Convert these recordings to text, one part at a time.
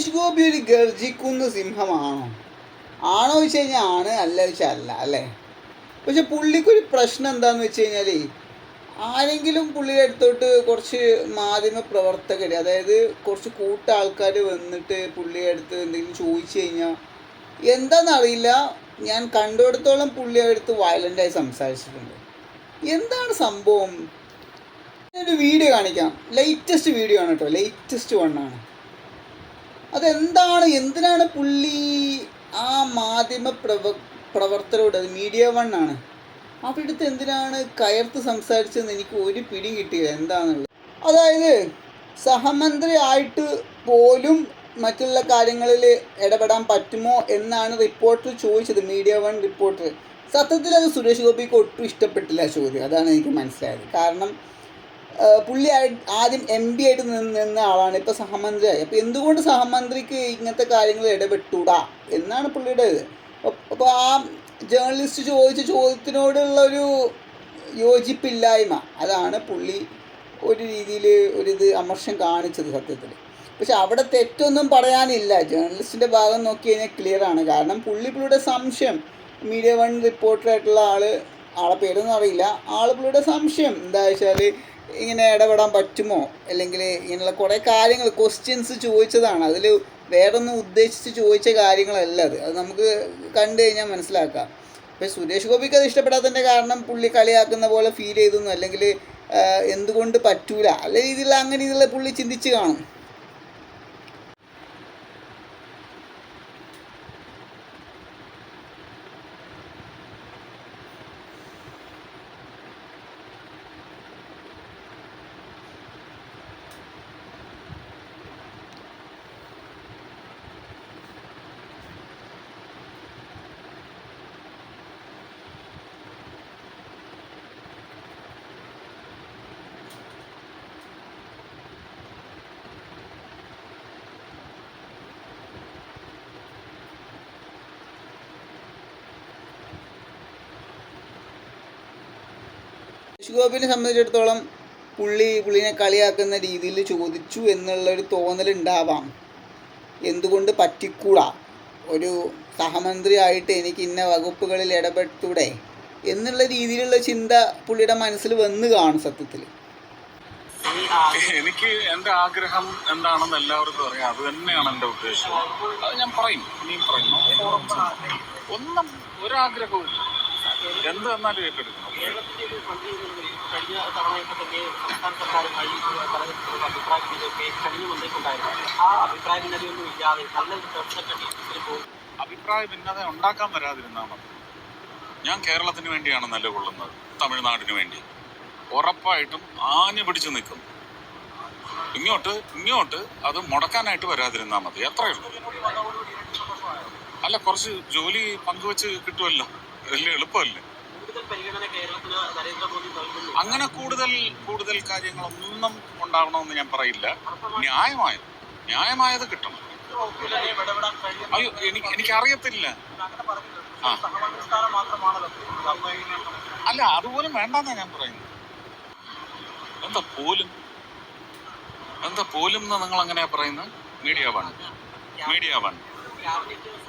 സുരേഷ് ഗോപി ഒരു ഗർജിക്കുന്ന സിംഹമാണോ? ആണോ വെച്ച് കഴിഞ്ഞാൽ ആണ് അല്ല വെച്ചാൽ അല്ല അല്ലേ? പക്ഷെ പുള്ളിക്കൊരു പ്രശ്നം എന്താണെന്ന് വെച്ച് കഴിഞ്ഞാൽ ആരെങ്കിലും പുള്ളിയുടെ അടുത്തോട്ട് കുറച്ച് മാധ്യമ പ്രവർത്തകർ അതായത് കുറച്ച് കൂട്ട ആൾക്കാർ വന്നിട്ട് പുള്ളിയുടെ അടുത്ത് എന്തെങ്കിലും ചോദിച്ചു കഴിഞ്ഞാൽ എന്താണെന്നറിയില്ല ഞാൻ കണ്ടിടത്തോളം പുള്ളിയുടെ അടുത്ത് വയലന്റായി സംസാരിച്ചിട്ടുണ്ട്. എന്താണ് സംഭവം? ഞാനൊരു വീഡിയോ കാണിക്കാം. ലേറ്റസ്റ്റ് വീഡിയോ ആണ് കേട്ടോ. ലേറ്റസ്റ്റ് വണ്ണാണ് അതെന്താണ്? എന്തിനാണ് പുള്ളി ആ മാധ്യമ പ്രവ പ്രവർത്തകരോട് അത് മീഡിയ വൺ ആണ് അവിടുത്തെ എന്തിനാണ് കയർത്ത് സംസാരിച്ചതെന്ന് എനിക്ക് ഒരു പിടിയും കിട്ടിയില്ല. എന്താണെന്നുള്ളത് അതായത് സഹമന്ത്രി ആയിട്ട് പോലും മറ്റുള്ള കാര്യങ്ങളിൽ ഇടപെടാൻ പറ്റുമോ എന്നാണ് റിപ്പോർട്ടർ ചോദിച്ചത് മീഡിയ വൺ റിപ്പോർട്ടർ സത്യത്തിൽ അത് സുരേഷ് ഗോപിക്ക് ഒട്ടും ഇഷ്ടപ്പെട്ടില്ല ചോദ്യം. അതാണ് എനിക്ക് മനസ്സിലായത്. കാരണം പുള്ളി ആദ്യം എം പി ആയിട്ട് നിന്ന് ആളാണ്. ഇപ്പോൾ സഹമന്ത്രിയായി. അപ്പോൾ എന്തുകൊണ്ട് സഹമന്ത്രിക്ക് ഇങ്ങനത്തെ കാര്യങ്ങൾ ഇടപെട്ടൂടാ? എന്നാണ് പുള്ളിയുടെ ഇത്. അപ്പോൾ ആ ജേർണലിസ്റ്റ് ചോദിച്ച ചോദ്യത്തിനോടുള്ള ഒരു യോജിപ്പില്ലായ്മ. അതാണ് പുള്ളി ഒരു രീതിയിൽ ഒരിത് അമർഷം കാണിച്ചത് സത്യത്തിൽ പക്ഷെ അവിടെ തെറ്റൊന്നും പറയാനില്ല. ജേർണലിസ്റ്റിന്റെ ഭാഗം നോക്കി കഴിഞ്ഞാൽ ക്ലിയർ ആണ്. കാരണം പുള്ളി പുള്ളിയുടെ സംശയം. മീഡിയ വൺ റിപ്പോർട്ടറായിട്ടുള്ള ആൾ ആളെ പേരൊന്നും അറിയില്ല. ആൾ പുള്ളിയുടെ സംശയം. എന്താ വെച്ചാൽ ഇങ്ങനെ ഇടപെടാൻ പറ്റുമോ? അല്ലെങ്കിൽ ഇങ്ങനെയുള്ള കുറേ കാര്യങ്ങൾ ക്വസ്റ്റ്യൻസ് ചോദിച്ചതാണ്. അതിൽ വേറൊന്നും ഉദ്ദേശിച്ച് ചോദിച്ച കാര്യങ്ങളല്ല അത്. അത് നമുക്ക് കണ്ടു കഴിഞ്ഞാൽ മനസ്സിലാക്കാം. ഇപ്പോൾ സുരേഷ് ഗോപിക്ക് അത് ഇഷ്ടപ്പെടാത്തതിന്റെ കാരണം പുള്ളി കളിയാക്കുന്ന പോലെ ഫീൽ ചെയ്തെന്നു? അല്ലെങ്കിൽ എന്തുകൊണ്ട് പറ്റൂല? അല്ല രീതിയിലുള്ള അങ്ങനെ രീതിയിലുള്ള പുള്ളി ചിന്തിച്ച് കാണും. ഗോപിനെ സംബന്ധിച്ചിടത്തോളം പുള്ളി പുള്ളിനെ കളിയാക്കുന്ന രീതിയിൽ ചോദിച്ചു എന്നുള്ളൊരു തോന്നലുണ്ടാവാം. എന്തുകൊണ്ട് പറ്റിക്കൂടാ? ഒരു സഹമന്ത്രി ആയിട്ട് എനിക്ക് ഇന്ന വകുപ്പുകളിൽ ഇടപെട്ടൂടെ? എന്നുള്ള രീതിയിലുള്ള ചിന്ത പുള്ളിയുടെ മനസ്സിൽ വന്നു കാണും സത്യത്തിൽ. എനിക്ക് എന്റെ ആഗ്രഹം എന്താണെന്ന് എല്ലാവർക്കും അറിയാം. അത് തന്നെയാണ് എന്റെ ഉദ്ദേശം. അത് ഞാൻ പറയും. ഇനിയും പറയുന്നു ഒന്നും ഒരാഗ്രഹവും. എന്ത് വന്നാലും ഏറ്റെടുക്കണം കഴിഞ്ഞ തവണയൊക്കെ തന്നെ സംസ്ഥാന സർക്കാരുമായി പലതരത്തിലുള്ള അഭിപ്രായ ഭിന്നതയൊക്കെ കഴിഞ്ഞു വന്നിട്ടുണ്ടായിരുന്നു ആ അഭിപ്രായ ഭിന്നതയൊന്നും ഇല്ലാതെ നല്ലൊരു ചർച്ചയ്ക്ക് ടീച്ചറിൽ അഭിപ്രായ ഭിന്നത ഉണ്ടാക്കാൻ വരാതിരുന്നാൽ മതി. ഞാൻ കേരളത്തിന് വേണ്ടിയാണ് നിലകൊള്ളുന്നത് തമിഴ്നാടിന് വേണ്ടി. ഉറപ്പായിട്ടും ആഞ്ഞു പിടിച്ചു നിൽക്കും. ഇങ്ങോട്ട് ഇങ്ങോട്ട് അത് മുടക്കാനായിട്ട് വരാതിരുന്നാൽ മതി. എത്രയുള്ളൂ അല്ല കുറച്ച് ജോലി പങ്കുവെച്ച് കിട്ടുമല്ലോ. വലിയ എളുപ്പമല്ലേ? അങ്ങനെ കൂടുതൽ കൂടുതൽ കാര്യങ്ങളൊന്നും ഉണ്ടാവണമെന്ന് ഞാൻ പറയില്ല. ന്യായമായത് ന്യായമായത് കിട്ടണം. അയ്യോ എനിക്ക് എനിക്കറിയത്തില്ല. അല്ല അതുപോലും വേണ്ടെന്നാ ഞാൻ പറയുന്നത്. എന്താ പോലും? എന്താ പോലും നിങ്ങൾ അങ്ങനെയാ പറയുന്നത്? Media one. Media one.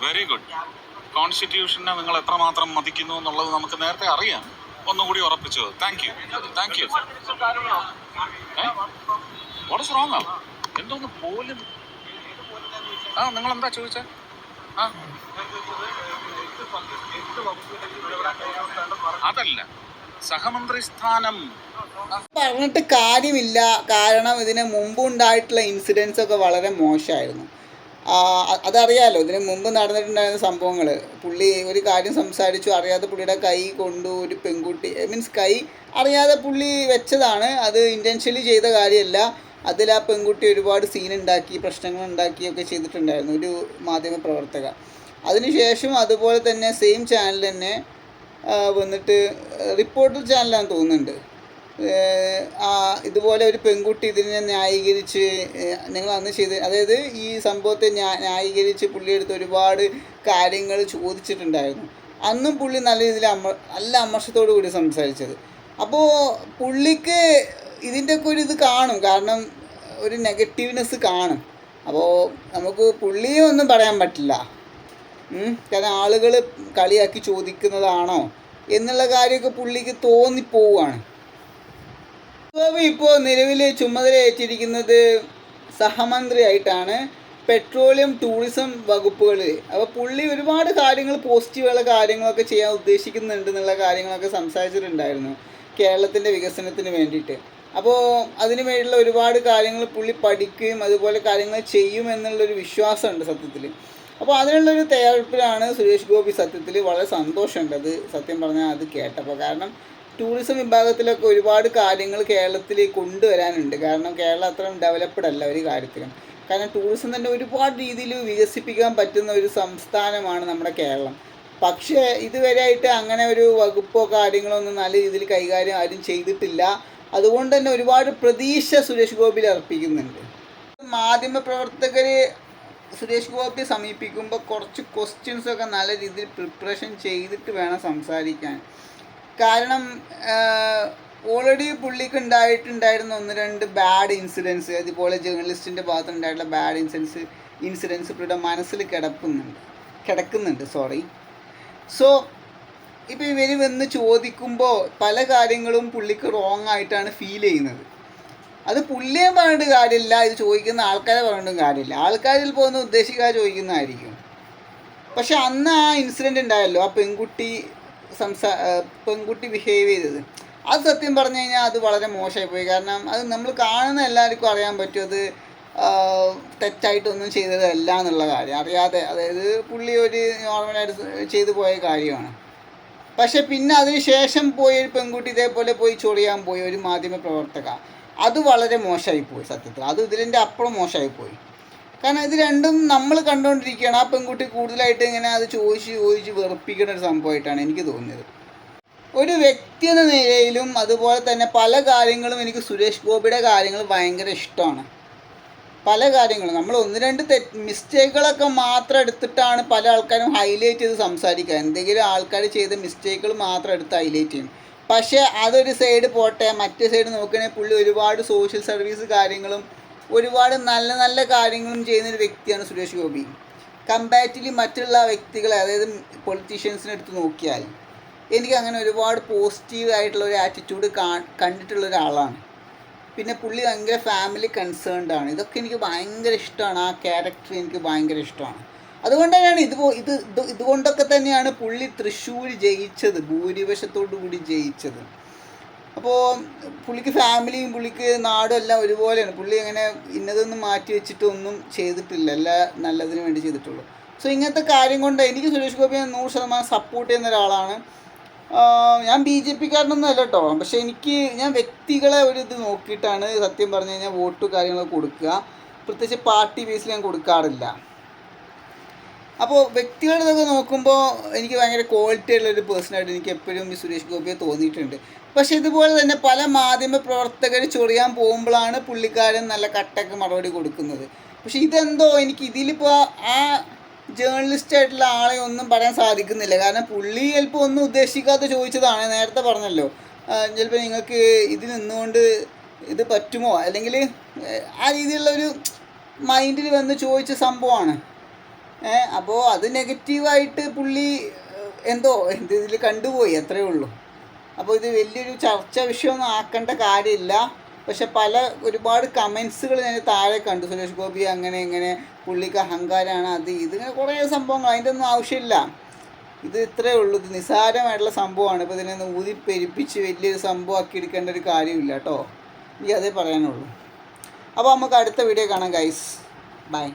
Very good കോൺസ്റ്റിറ്റ്യൂഷനെ നിങ്ങൾ എത്രമാത്രം മതിക്കുന്നു എന്നുള്ളത് നമുക്ക് നേരത്തെ അറിയാം. ഒന്നുകൂടി ഉറപ്പിച്ചത് thank you thank you what strong ആണ് എന്തോന്ന് പോലും ആ നിങ്ങൾ എന്താ ചോദിച്ചേ? ആ. അതല്ല. സഹമന്ത്രി സ്ഥാനം പറഞ്ഞിട്ട് കാര്യമില്ല. കാരണം ഇതിന് മുമ്പ് ഉണ്ടായിട്ടുള്ള ഇൻസിഡൻസ് ഒക്കെ വളരെ മോശമായിരുന്നു. അതറിയാലോ ഇതിന് മുമ്പ് നടന്നിട്ടുണ്ടായിരുന്ന സംഭവങ്ങൾ പുള്ളി ഒരു കാര്യം സംസാരിച്ചു അറിയാതെ പുള്ളിയുടെ കൈ കൊണ്ടു ഒരു പെൺകുട്ടി മീൻസ് കൈ അറിയാതെ പുള്ളി വെച്ചതാണ്. അത് ഇന്റൻഷ്യലി ചെയ്ത കാര്യമല്ല. അതിൽ ആ പെൺകുട്ടി ഒരുപാട് സീൻ ഉണ്ടാക്കി പ്രശ്നങ്ങൾ ഉണ്ടാക്കിയൊക്കെ ചെയ്തിട്ടുണ്ടായിരുന്നു ഒരു മാധ്യമ പ്രവർത്തക. അതിനുശേഷം അതുപോലെ തന്നെ സെയിം ചാനൽ തന്നെ വന്നിട്ട് റിപ്പോർട്ടർ ചാനലാണെന്ന് തോന്നുന്നുണ്ട്. ഇതുപോലെ ഒരു പെൺകുട്ടി ഇതിനെ ന്യായീകരിച്ച് നിങ്ങൾ അന്ന് ചെയ്ത് അതായത് ഈ സംഭവത്തെ ന്യാ- ന്യായീകരിച്ച് പുള്ളിയെടുത്ത് ഒരുപാട് കാര്യങ്ങൾ ചോദിച്ചിട്ടുണ്ടായിരുന്നു. അന്നും പുള്ളി നല്ല രീതിയിൽ അമ നല്ല അമർഷത്തോടു കൂടി സംസാരിച്ചത്. അപ്പോൾ പുള്ളിക്ക് ഇതിന്റെയൊക്കെ ഒരു ഇത് കാണും കാരണം ഒരു നെഗറ്റീവ്നെസ് കാണും. അപ്പോൾ നമുക്ക് പുള്ളിയെ ഒന്നും പറയാൻ പറ്റില്ല. കാരണം ആളുകൾ കളിയാക്കി ചോദിക്കുന്നതാണോ എന്നുള്ള കാര്യമൊക്കെ പുള്ളിക്ക് തോന്നിപ്പോവാണ് ഗോപി ഇപ്പോൾ നിലവിൽ ഏറ്റിരിക്കുന്നത് സഹമന്ത്രിയായിട്ടാണ്. പെട്രോളിയം ടൂറിസം വകുപ്പുകൾ അപ്പോൾ പുള്ളി ഒരുപാട് കാര്യങ്ങൾ പോസിറ്റീവുള്ള കാര്യങ്ങളൊക്കെ ചെയ്യാൻ ഉദ്ദേശിക്കുന്നുണ്ട് എന്നുള്ള കാര്യങ്ങളൊക്കെ സംസാരിച്ചിട്ടുണ്ടായിരുന്നു കേരളത്തിന്റെ വികസനത്തിന് വേണ്ടിയിട്ട്. അപ്പോൾ അതിന് ഒരുപാട് കാര്യങ്ങൾ പുള്ളി പഠിക്കുകയും അതുപോലെ കാര്യങ്ങൾ ചെയ്യും എന്നുള്ളൊരു വിശ്വാസമുണ്ട് സത്യത്തിൽ അപ്പോൾ അതിനുള്ളൊരു തയ്യാറെടുപ്പിലാണ് സുരേഷ് ഗോപി സത്യത്തിൽ വളരെ സന്തോഷമുണ്ട് അത് സത്യം പറഞ്ഞാൽ അത് കേട്ടപ്പോൾ കാരണം ടൂറിസം വിഭാഗത്തിലൊക്കെ ഒരുപാട് കാര്യങ്ങൾ കേരളത്തിൽ കൊണ്ടുവരാനുണ്ട്. കാരണം കേരളം അത്രയും ഡെവലപ്ഡ് അല്ല ഒരു കാര്യത്തിലും. കാരണം ടൂറിസം തന്നെ ഒരുപാട് രീതിയിൽ വികസിപ്പിക്കാൻ പറ്റുന്ന ഒരു സംസ്ഥാനമാണ് നമ്മുടെ കേരളം. പക്ഷേ ഇതുവരെയായിട്ട് അങ്ങനെ ഒരു വകുപ്പോ കാര്യങ്ങളോ ഒന്നും നല്ല രീതിയിൽ കൈകാര്യം ആരും ചെയ്തിട്ടില്ല. അതുകൊണ്ട് തന്നെ ഒരുപാട് പ്രതീക്ഷ സുരേഷ് ഗോപിയിൽ അർപ്പിക്കുന്നുണ്ട്. മാധ്യമ പ്രവർത്തകർ സുരേഷ് ഗോപിയെ സമീപിക്കുമ്പോൾ കുറച്ച് ക്വസ്റ്റ്യൻസൊക്കെ നല്ല രീതിയിൽ പ്രിപ്പറേഷൻ ചെയ്തിട്ട് വേണം സംസാരിക്കാൻ. കാരണം ഓൾറെഡി പുള്ളിക്ക് ഉണ്ടായിട്ടുണ്ടായിരുന്ന ഒന്ന് രണ്ട് ബാഡ് ഇൻസിഡൻസ് അതുപോലെ ജേർണലിസ്റ്റിന്റെ ഭാഗത്ത് ഉണ്ടായിട്ടുള്ള ബാഡ് ഇൻസിഡൻസ് ഇൻസിഡൻസ് പുള്ളിയുടെ മനസ്സിൽ കിടക്കുന്നുണ്ട് കിടക്കുന്നുണ്ട് സോറി സോ ഇപ്പോൾ ഇവർ വന്ന് ചോദിക്കുമ്പോൾ പല കാര്യങ്ങളും പുള്ളിക്ക് റോങ് ആയിട്ടാണ് ഫീൽ ചെയ്യുന്നത്. അത് പുള്ളിയെ പറഞ്ഞിട്ട് കാര്യമില്ല ഇത് ചോദിക്കുന്ന ആൾക്കാരെ പറഞ്ഞിട്ടും കാര്യമില്ല. ആൾക്കാരിൽ പോകുന്ന ഉദ്ദേശിക്കാതെ ചോദിക്കുന്നതായിരിക്കും. പക്ഷെ അന്ന് ആ ഇൻസിഡന്റ് ഉണ്ടായല്ലോ ആ പെൺകുട്ടി സംസാ പെൺകുട്ടി ബിഹേവ് ചെയ്തത്. അത് സത്യം പറഞ്ഞു കഴിഞ്ഞാൽ അത് വളരെ മോശമായി പോയി. കാരണം അത് നമ്മൾ കാണുന്ന എല്ലാവർക്കും അറിയാൻ പറ്റും അത് തെറ്റായിട്ടൊന്നും ചെയ്തതല്ല എന്നുള്ള കാര്യം. അറിയാതെ അതായത് പുള്ളി ഒരു നോർമലായിട്ട് ചെയ്തു പോയ കാര്യമാണ്. പക്ഷെ പിന്നെ അതിന് ശേഷം പോയി ഒരു പെൺകുട്ടി ഇതേപോലെ പോയി ചൊറിയാൻ പോയി ഒരു മാധ്യമ പ്രവർത്തക അത് വളരെ മോശമായി പോയി സത്യത്തിൽ. അത് ഇതിന്റെ അപ്പുറം മോശമായി പോയി. കാരണം ഇത് രണ്ടും നമ്മൾ കണ്ടുകൊണ്ടിരിക്കുകയാണ് ആ പെൺകുട്ടി കൂടുതലായിട്ട് ഇങ്ങനെ അത് ചോദിച്ച് ചോദിച്ച് വെറുപ്പിക്കുന്ന ഒരു സംഭവമായിട്ടാണ് എനിക്ക് തോന്നിയത്. ഒരു വ്യക്തി എന്ന നിലയിലും അതുപോലെ തന്നെ പല കാര്യങ്ങളും എനിക്ക് സുരേഷ് ഗോപിയുടെ കാര്യങ്ങൾ ഭയങ്കര ഇഷ്ടമാണ്. പല കാര്യങ്ങളും. നമ്മൾ ഒന്ന് രണ്ട് തെറ്റ് മിസ്റ്റേക്കുകളൊക്കെ മാത്രം എടുത്തിട്ടാണ് പല ആൾക്കാരും ഹൈലൈറ്റ് ചെയ്ത് സംസാരിക്കുക. എന്തെങ്കിലും ആൾക്കാർ ചെയ്ത മിസ്റ്റേക്കുകൾ മാത്രം എടുത്ത് ഹൈലൈറ്റ് ചെയ്യും. പക്ഷേ അതൊരു സൈഡ് പോട്ടെ മറ്റേ സൈഡ് നോക്കുകയാണെങ്കിൽ പുള്ളി ഒരുപാട് സോഷ്യൽ സർവീസ് കാര്യങ്ങളും ഒരുപാട് നല്ല നല്ല കാര്യങ്ങളും ചെയ്യുന്ന ഒരു വ്യക്തിയാണ് സുരേഷ് ഗോപി. കമ്പാരിറ്റീവ്ലി മറ്റുള്ള വ്യക്തികളെ അതായത് പൊളിറ്റീഷ്യൻസിനെ എടുത്ത് നോക്കിയാൽ എനിക്ക് അങ്ങനെ ഒരുപാട് പോസിറ്റീവ് ആയിട്ടുള്ള ഒരു ആറ്റിറ്റ്യൂഡ് കണ്ടിട്ടുള്ള ഒരാളാണ്. പിന്നെ പുള്ളി ഭയങ്കര ഫാമിലി കൺസേൺഡ് ആണ്. ഇതൊക്കെ എനിക്ക് ഭയങ്കര ഇഷ്ടമാണ്. ആ ക്യാരക്ടർ എനിക്ക് ഭയങ്കര ഇഷ്ടമാണ്. അതുകൊണ്ട് തന്നെയാണ് ഇത് ഇത് ഇതുകൊണ്ടൊക്കെ തന്നെയാണ് പുള്ളി തൃശ്ശൂർ ജയിച്ചത് ഭൂരിപക്ഷത്തോടു കൂടി ജയിച്ചത്. അപ്പോൾ പുള്ളിക്ക് ഫാമിലിയും പുള്ളിക്ക് നാടും എല്ലാം ഒരുപോലെയാണ്. പുള്ളി അങ്ങനെ ഇന്നതൊന്നും മാറ്റി വെച്ചിട്ടൊന്നും ചെയ്തിട്ടില്ല. എല്ലാ നല്ലതിന് വേണ്ടി ചെയ്തിട്ടുള്ളൂ. സോ ഇങ്ങനത്തെ കാര്യം കൊണ്ട് എനിക്ക് സുരേഷ് ഗോപിയെ നൂറ് ശതമാനം സപ്പോർട്ട് ചെയ്യുന്ന ഒരാളാണ്. ഞാൻ ബി ജെ പിക്കാരനൊന്നും അല്ല കേട്ടോ പക്ഷെ എനിക്ക് ഞാൻ വ്യക്തികളെ ഒരു ഇത് നോക്കിയിട്ടാണ് സത്യം പറഞ്ഞു കഴിഞ്ഞാൽ വോട്ട് കാര്യങ്ങളൊക്കെ കൊടുക്കുക. പ്രത്യേകിച്ച് പാർട്ടി ബേസിൽ ഞാൻ കൊടുക്കാറില്ല. അപ്പോൾ വ്യക്തികളൊക്കെ നോക്കുമ്പോൾ എനിക്ക് ഭയങ്കര ക്വാളിറ്റി ഉള്ള ഒരു പേഴ്സണായിട്ട് എനിക്ക് എപ്പോഴും ഈ സുരേഷ് ഗോപിയെ തോന്നിയിട്ടുണ്ട്. പക്ഷേ ഇതുപോലെ തന്നെ പല മാധ്യമ പ്രവർത്തകർ ചൊറിയാൻ പോകുമ്പോഴാണ് പുള്ളിക്കാരൻ നല്ല കട്ടക്ക് മറുപടി കൊടുക്കുന്നത്. പക്ഷേ ഇതെന്തോ എനിക്ക് ഇതിലിപ്പോൾ ആ ജേർണലിസ്റ്റ് ആയിട്ടുള്ള ആളെ ഒന്നും പറയാൻ സാധിക്കുന്നില്ല. കാരണം പുള്ളി ചിലപ്പോൾ ഒന്നും ഉദ്ദേശിക്കാതെ ചോദിച്ചതാണ്. നേരത്തെ പറഞ്ഞല്ലോ. ചിലപ്പോൾ നിങ്ങൾക്ക് ഇതിൽ നിന്നുകൊണ്ട് ഇത് പറ്റുമോ? അല്ലെങ്കിൽ ആ രീതിയിലുള്ള ഒരു മൈൻഡിൽ വന്ന് ചോദിച്ച സംഭവമാണ്. അപ്പോൾ അത് നെഗറ്റീവായിട്ട് പുള്ളി എന്തോ എന്ത് ഇതിൽ കണ്ടുപോയി അത്രയേ ഉള്ളൂ. അപ്പോൾ ഇത് വലിയൊരു ചർച്ച വിഷയമൊന്നും ആക്കേണ്ട കാര്യമില്ല. പക്ഷെ പല ഒരുപാട് കമൻസുകൾ ഞാൻ താഴെ കണ്ടു. സുരേഷ് ഗോപി അങ്ങനെ ഇങ്ങനെ പുള്ളിക്ക് അഹങ്കാരമാണ് അത് ഇത് ഇങ്ങനെ കുറേ സംഭവങ്ങൾ അതിന്റെ ഒന്നും ആവശ്യമില്ല. ഇത് ഇത്രയേ ഉള്ളൂ. ഇത് നിസ്സാരമായിട്ടുള്ള സംഭവമാണ്. ഇപ്പോൾ ഇതിനെ ഊതി പെരുപ്പിച്ച് വലിയൊരു സംഭവം ആക്കി എടുക്കേണ്ട ഒരു കാര്യമില്ല കേട്ടോ. എനിക്ക് അതേ പറയാനുള്ളൂ. അപ്പോൾ നമുക്ക് അടുത്ത വീഡിയോ കാണാം ഗൈസ് ബൈ